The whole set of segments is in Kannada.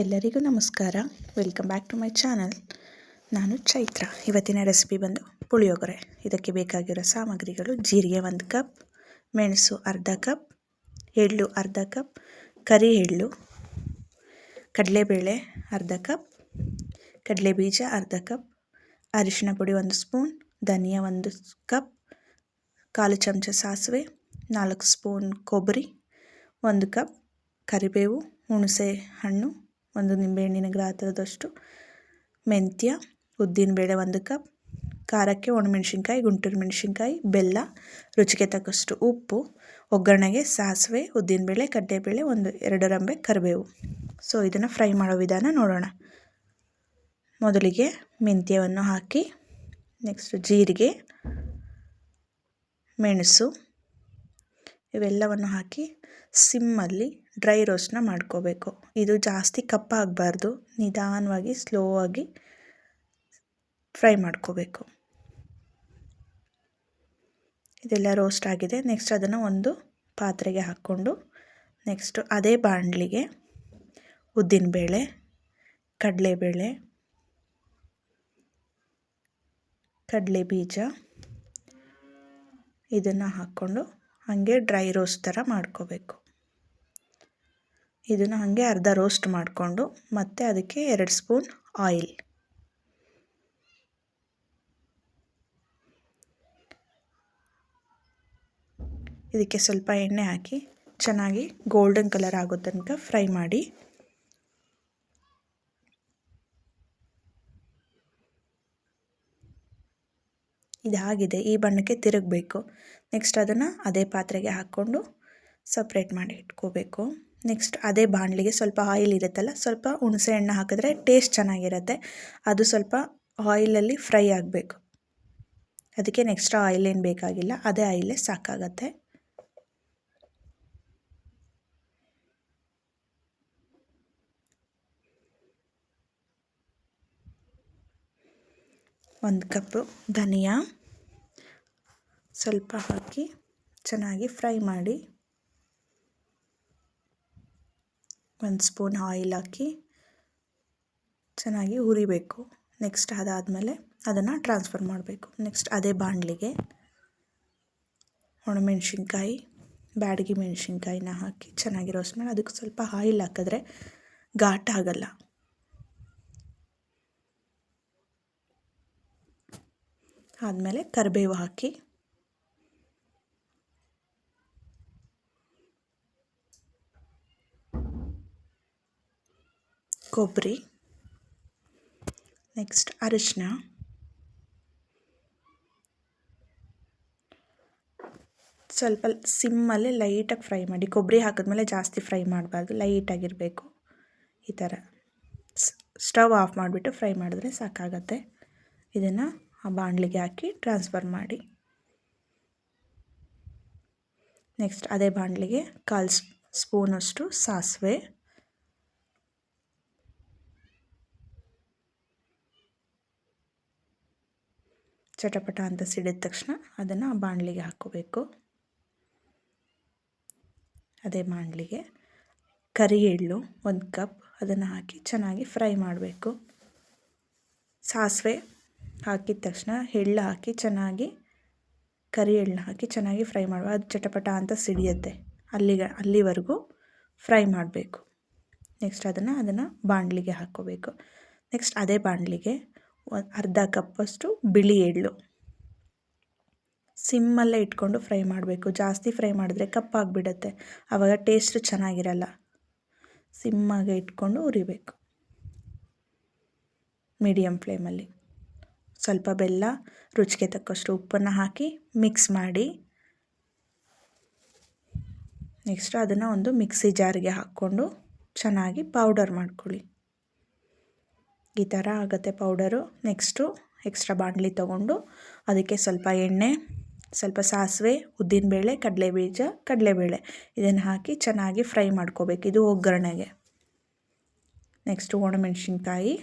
ಎಲ್ಲರಿಗೂ ನಮಸ್ಕಾರ. Welcome back to my channel ನಾನು ಚೈತ್ರ. ಇವತ್ತಿನ ರೆಸಿಪಿ ಬಂದು ಪುಳಿಯೋಗರೆ. ಇದಕ್ಕೆ ಬೇಕಾಗಿರೋ ಸಾಮಗ್ರಿಗಳು ಜೀರಿಗೆ ಒಂದು ಕಪ್ ಮೆಣಸು ಅರ್ಧ ಕಪ್ ಎಳ್ಳು ಅರ್ಧ ಕಪ್ ಕರಿ ಎಳ್ಳು, ಕಡಲೆಬೇಳೆ ಅರ್ಧ ಕಪ್ ಕಡಲೆ ಬೀಜ ಅರ್ಧ ಕಪ್ ಅರಿಶಿನ ಪುಡಿ ಒಂದು ಸ್ಪೂನ್ ಧನಿಯಾ ಒಂದು ಕಪ್ ಕಾಲು ಚಮಚ ಸಾಸಿವೆ, ನಾಲ್ಕು ಸ್ಪೂನ್ ಕೊಬ್ಬರಿ, ಒಂದು ಕಪ್ ಕರಿಬೇವು, ಹುಣಸೆ ಹಣ್ಣು ಒಂದು ನಿಂಬೆಹಣ್ಣಿನ ಗಾತ್ರದಷ್ಟು ಮೆಂತ್ಯ ಉದ್ದಿನಬೇಳೆ ಒಂದು ಕಪ್, ಖಾರಕ್ಕೆ ಒಣಮೆಣ್ಸಿನ್ಕಾಯಿ, ಗುಂಟೂರು ಮೆಣಸಿನ್ಕಾಯಿ, ಬೆಲ್ಲ, ರುಚಿಗೆ ತಕ್ಕಷ್ಟು ಉಪ್ಪು, ಒಗ್ಗರಣೆಗೆ ಸಾಸಿವೆ ಉದ್ದಿನಬೇಳೆ ಕಡ್ಲೆಬೇಳೆ, ಒಂದು ಎರಡು ರಂಬೆ, ಕರಿಬೇವು. ಸೊ ಇದನ್ನು ಫ್ರೈ ಮಾಡೋ ವಿಧಾನ ನೋಡೋಣ. ಮೊದಲಿಗೆ ಮೆಂತ್ಯವನ್ನು ಹಾಕಿ ನೆಕ್ಸ್ಟ್ ಜೀರಿಗೆ, ಮೆಣಸು ಇವೆಲ್ಲವನ್ನು ಹಾಕಿ ಸಿಮ್ಮಲ್ಲಿ ಡ್ರೈ ರೋಸ್ಟ್ನ ಮಾಡ್ಕೋಬೇಕು. ಇದು ಜಾಸ್ತಿ ಕಪ್ಪಾಗಬಾರ್ದು. ನಿಧಾನವಾಗಿ ಸ್ಲೋ ಆಗಿ ಫ್ರೈ ಮಾಡ್ಕೋಬೇಕು. ಇದೆಲ್ಲ ರೋಸ್ಟ್ ಆಗಿದೆ. ನೆಕ್ಸ್ಟ್ ಅದನ್ನು ಒಂದು ಪಾತ್ರೆಗೆ ಹಾಕ್ಕೊಂಡು ನೆಕ್ಸ್ಟು ಅದೇ ಬಾಣಲಿಗೆ ಉದ್ದಿನಬೇಳೆ, ಕಡಲೆಬೇಳೆ ಕಡಲೆ ಬೀಜ ಇದನ್ನು ಹಾಕ್ಕೊಂಡು ಹಾಗೆ ಡ್ರೈ ರೋಸ್ಟ್ ಥರ ಮಾಡ್ಕೋಬೇಕು. ಇದನ್ನು ಹಾಗೆ ಅರ್ಧ ರೋಸ್ಟ್ ಮಾಡಿಕೊಂಡು ಮತ್ತೆ ಅದಕ್ಕೆ ಎರಡು ಸ್ಪೂನ್ ಆಯಿಲ್. ಇದಕ್ಕೆ ಸ್ವಲ್ಪ ಎಣ್ಣೆ ಹಾಕಿ ಚೆನ್ನಾಗಿ ಗೋಲ್ಡನ್ ಕಲರ್ ಆಗೋ ತನಕ ಫ್ರೈ ಮಾಡಿ. ಇದಾಗಿದೆ, ಈ ಬಣ್ಣಕ್ಕೆ ತಿರುಗಬೇಕು. ನೆಕ್ಸ್ಟ್ ಅದನ್ನು ಅದೇ ಪಾತ್ರೆಗೆ ಹಾಕ್ಕೊಂಡು ಸಪ್ರೇಟ್ ಮಾಡಿ ಇಟ್ಕೋಬೇಕು. ನೆಕ್ಸ್ಟ್ ಅದೇ ಬಾಣಲಿಗೆ ಸ್ವಲ್ಪ ಆಯಿಲ್ ಇರುತ್ತಲ್ಲ, ಸ್ವಲ್ಪ ಹುಣಸೆ ಹಣ್ಣು ಹಾಕಿದ್ರೆ ಟೇಸ್ಟ್ ಚೆನ್ನಾಗಿರುತ್ತೆ. ಅದು ಸ್ವಲ್ಪ ಆಯಿಲಲ್ಲಿ ಫ್ರೈ ಆಗಬೇಕು. ಅದಕ್ಕೆ ನೆಕ್ಸ್ಟ್ರಾ ಆಯಿಲ್ ಏನು ಬೇಕಾಗಿಲ್ಲ, ಅದೇ ಆಯಿಲೇ ಸಾಕಾಗತ್ತೆ. ಒಂದು ಕಪ್ಪು ಧನಿಯಾ. ಸ್ವಲ್ಪ ಹಾಕಿ ಚೆನ್ನಾಗಿ ಫ್ರೈ ಮಾಡಿ ಒಂದು ಸ್ಪೂನ್ ಆಯಿಲ್ ಹಾಕಿ ಚೆನ್ನಾಗಿ ಹುರಿಬೇಕು. ನೆಕ್ಸ್ಟ್ ಅದಾದಮೇಲೆ ಅದನ್ನು ಟ್ರಾನ್ಸ್ಫರ್ ಮಾಡಬೇಕು. ನೆಕ್ಸ್ಟ್ ಅದೇ ಬಾಣಲಿಗೆ ಒಣಮೆಣ್ಸಿನ್ಕಾಯಿ, ಬ್ಯಾಡಗಿ ಮೆಣಸಿನ್ಕಾಯಿನ ಹಾಕಿ ಚೆನ್ನಾಗಿ ರೋಸ್ಟ್ ಮಾಡಿ ಅದಕ್ಕೆ ಸ್ವಲ್ಪ ಆಯಿಲ್ ಹಾಕಿದ್ರೆ ಘಾಟ್ ಆಗಲ್ಲ. ಆದಮೇಲೆ ಕರಿಬೇವು ಹಾಕಿ ಕೊಬ್ಬರಿ. ನೆಕ್ಸ್ಟ್ ಅರಿಶಿನ ಸ್ವಲ್ಪ ಸಿಮ್ಮಲ್ಲಿ ಲೈಟಾಗಿ ಫ್ರೈ ಮಾಡಿ, ಕೊಬ್ಬರಿ ಹಾಕಿದ್ಮೇಲೆ ಜಾಸ್ತಿ ಫ್ರೈ ಮಾಡಬಾರ್ದು ಲೈಟಾಗಿರಬೇಕು ಈ ಥರ. ಸ್ಟವ್ ಆಫ್ ಮಾಡಿಬಿಟ್ಟು ಫ್ರೈ ಮಾಡಿದ್ರೆ ಸಾಕಾಗತ್ತೆ. ಇದನ್ನು ಆ ಬಾಣಲಿಗೆ ಹಾಕಿ ಟ್ರಾನ್ಸ್ಫರ್ ಮಾಡಿ. ನೆಕ್ಸ್ಟ್ ಅದೇ ಬಾಣಲಿಗೆ ಕಾಲು ಸ್ಪೂನಷ್ಟು ಸಾಸಿವೆ. ಚಟಪಟ ಅಂತ ಸಿಡಿದ ತಕ್ಷಣ ಅದನ್ನು ಬಾಣಲಿಗೆ ಹಾಕೋಬೇಕು ಅದೇ ಬಾಣಲಿಗೆ ಕರಿ ಎಳ್ಳು ಒಂದು ಕಪ್ ಅದನ್ನು ಹಾಕಿ ಚೆನ್ನಾಗಿ ಫ್ರೈ ಮಾಡಬೇಕು. ಸಾಸಿವೆ ಹಾಕಿದ ತಕ್ಷಣ ಎಳ್ಳು ಹಾಕಿ ಚೆನ್ನಾಗಿ ಕರಿ ಎಳ್ಳನ್ನ ಹಾಕಿ ಚೆನ್ನಾಗಿ ಫ್ರೈ ಮಾಡುವ. ಅದು ಚಟಪಟ ಅಂತ ಸಿಡಿಯುತ್ತೆ. ಅಲ್ಲಿಗೆ ಅಲ್ಲಿವರೆಗೂ ಫ್ರೈ ಮಾಡಬೇಕು. ನೆಕ್ಸ್ಟ್ ಅದನ್ನು ಅದನ್ನು ಬಾಣಲಿಗೆ ಹಾಕ್ಕೋಬೇಕು. ನೆಕ್ಸ್ಟ್ ಅದೇ ಬಾಣಲಿಗೆ ಅರ್ಧ ಕಪ್ಪಷ್ಟು ಬಿಳಿ ಎಳ್ಳು. ಸಿಮ್ಮಲ್ಲೇ ಇಟ್ಕೊಂಡು ಫ್ರೈ ಮಾಡಬೇಕು. ಜಾಸ್ತಿ ಫ್ರೈ ಮಾಡಿದ್ರೆ ಕಪ್ಪಾಗಿಬಿಡತ್ತೆ ಆವಾಗ ಟೇಸ್ಟ್ ಚೆನ್ನಾಗಿರಲ್ಲ. ಸಿಮ್ಮಾಗೆ ಇಟ್ಕೊಂಡು ಉರಿಬೇಕು. ಮೀಡಿಯಮ್ ಫ್ಲೇಮಲ್ಲಿ ಸ್ವಲ್ಪ ಬೆಲ್ಲ, ರುಚಿಗೆ ತಕ್ಕಷ್ಟು ಉಪ್ಪನ್ನು ಹಾಕಿ ಮಿಕ್ಸ್ ಮಾಡಿ. ನೆಕ್ಸ್ಟ್ ಅದನ್ನು ಒಂದು ಮಿಕ್ಸಿ ಜಾರಿಗೆ ಹಾಕ್ಕೊಂಡು ಚೆನ್ನಾಗಿ ಪೌಡರ್ ಮಾಡ್ಕೊಳ್ಳಿ. ಈ ಥರ ಆಗುತ್ತೆ ಪೌಡರು. ನೆಕ್ಸ್ಟು ಎಕ್ಸ್ಟ್ರಾ ಬಾಣಲಿ ತೊಗೊಂಡು ಅದಕ್ಕೆ ಸ್ವಲ್ಪ ಎಣ್ಣೆ, ಸ್ವಲ್ಪ ಸಾಸಿವೆ, ಉದ್ದಿನಬೇಳೆ, ಕಡಲೆಬೀಜ, ಕಡಲೆಬೇಳೆ ಇದನ್ನು ಹಾಕಿ ಚೆನ್ನಾಗಿ ಫ್ರೈ ಮಾಡ್ಕೋಬೇಕು ಇದು ಒಗ್ಗರಣೆಗೆ. ನೆಕ್ಸ್ಟು ಒಣಮೆಣ್ಸಿನ್ಕಾಯಿ.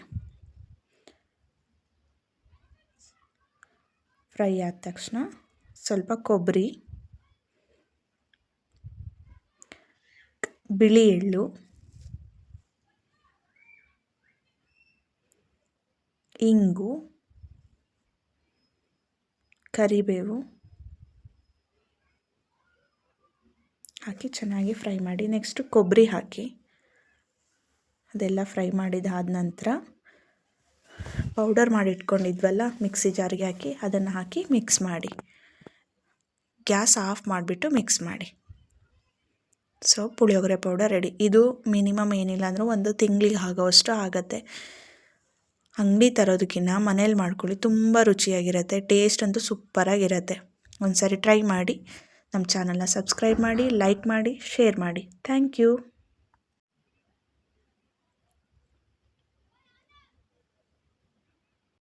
ಫ್ರೈ ಆದ ತಕ್ಷಣ ಸ್ವಲ್ಪ ಕೊಬ್ಬರಿ, ಬಿಳಿ ಎಳ್ಳು ಇಂಗು ಕರಿಬೇವು ಹಾಕಿ ಚೆನ್ನಾಗಿ ಫ್ರೈ ಮಾಡಿ, ನೆಕ್ಸ್ಟು ಕೊಬ್ಬರಿ ಹಾಕಿ. ಅದೆಲ್ಲ ಫ್ರೈ ಮಾಡಿದಾದ ನಂತರ ಪೌಡರ್ ಮಾಡಿ ಇಟ್ಕೊಂಡಿದ್ವಲ್ಲ ಮಿಕ್ಸಿ ಜಾರಿಗೆ ಹಾಕಿ ಅದನ್ನು ಹಾಕಿ ಮಿಕ್ಸ್ ಮಾಡಿ. ಗ್ಯಾಸ್ ಆಫ್ ಮಾಡಿಬಿಟ್ಟು ಮಿಕ್ಸ್ ಮಾಡಿ. ಸೊ ಪುಳಿಯೋಗರೆ ಪೌಡರ್ ರೆಡಿ ಇದು ಮಿನಿಮಮ್ ಏನಿಲ್ಲ ಅಂದರೂ ಒಂದು ತಿಂಗಳಿಗೆ ಆಗೋವಷ್ಟು ಆಗುತ್ತೆ. ಅಂಗಡಿ ತರೋದಕ್ಕಿಂತ ಮನೇಲಿ ಮಾಡ್ಕೊಳ್ಳಿ, ತುಂಬ ರುಚಿಯಾಗಿರುತ್ತೆ ಟೇಸ್ಟ್ ಅಂತೂ ಸೂಪರಾಗಿರುತ್ತೆ. ಒಂದು ಸಾರಿ ಟ್ರೈ ಮಾಡಿ ನಮ್ಮ ಚಾನಲ್ನ ಸಬ್ಸ್ಕ್ರೈಬ್ ಮಾಡಿ ಲೈಕ್ ಮಾಡಿ ಶೇರ್ ಮಾಡಿ. Thank you